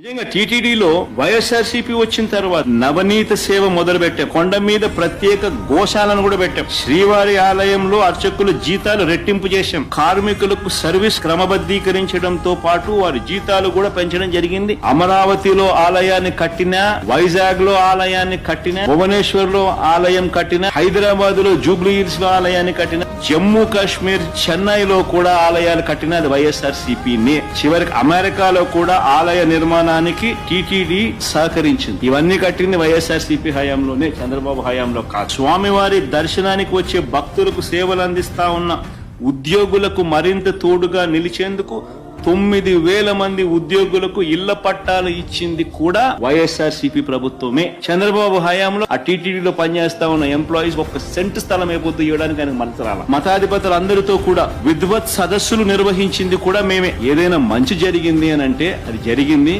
నిజంగా టీటీడీలో వైఎస్ఆర్సీపీ వచ్చిన తర్వాత నవనీత సేవ మొదలు పెట్టాం కొండ మీద ప్రత్యేక గోశాలను కూడా పెట్టాం. శ్రీవారి ఆలయంలో అర్చకుల జీతాలు రెట్టింపు చేశాం. కార్మికులకు సర్వీస్ క్రమబద్ధీకరించడంతో పాటు వారి జీతాలు కూడా పెంచడం జరిగింది. అమరావతిలో ఆలయాన్ని కట్టిన వైజాగ్లో ఆలయాన్ని కట్టిన భువనేశ్వర్లో ఆలయం కట్టిన హైదరాబాద్లో జూబ్లీ హిల్స్లో ఆలయాన్ని కట్టిన జమ్మూ కాశ్మీర్ చెన్నైలో కూడా ఆలయాలు కట్టినది వైఎస్ఆర్ సిపినే చివరికి అమెరికాలో కూడా ఆలయ నిర్మాణానికి టీటీడీ సహకరించింది. ఇవన్నీ కట్టింది వైఎస్ఆర్సీపీ హయాంలోనే చంద్రబాబు హయాంలో కాదు. స్వామివారి దర్శనానికి వచ్చే భక్తులకు సేవలు అందిస్తా ఉన్న ఉద్యోగులకు మరింత తోడుగా నిలిచేందుకు తొమ్మిది వేల మంది ఉద్యోగులకు ఇళ్ళ పట్టాలు ఇచ్చింది కూడా వైఎస్ఆర్ సిపి ప్రభుత్వమే. చంద్రబాబు హయాంలో ఆ టీటీడీలో పనిచేస్తా ఉన్న ఎంప్లాయీస్ ఒక సెంట్ స్థలం అయిపోతూ ఇవ్వడానికి ఆయన మనసు రాల. మతాధిపతులు అందరితో కూడా విద్వత్ సదస్సులు నిర్వహించింది కూడా మేమే. ఏదైనా మంచి జరిగింది అని అంటే అది జరిగింది.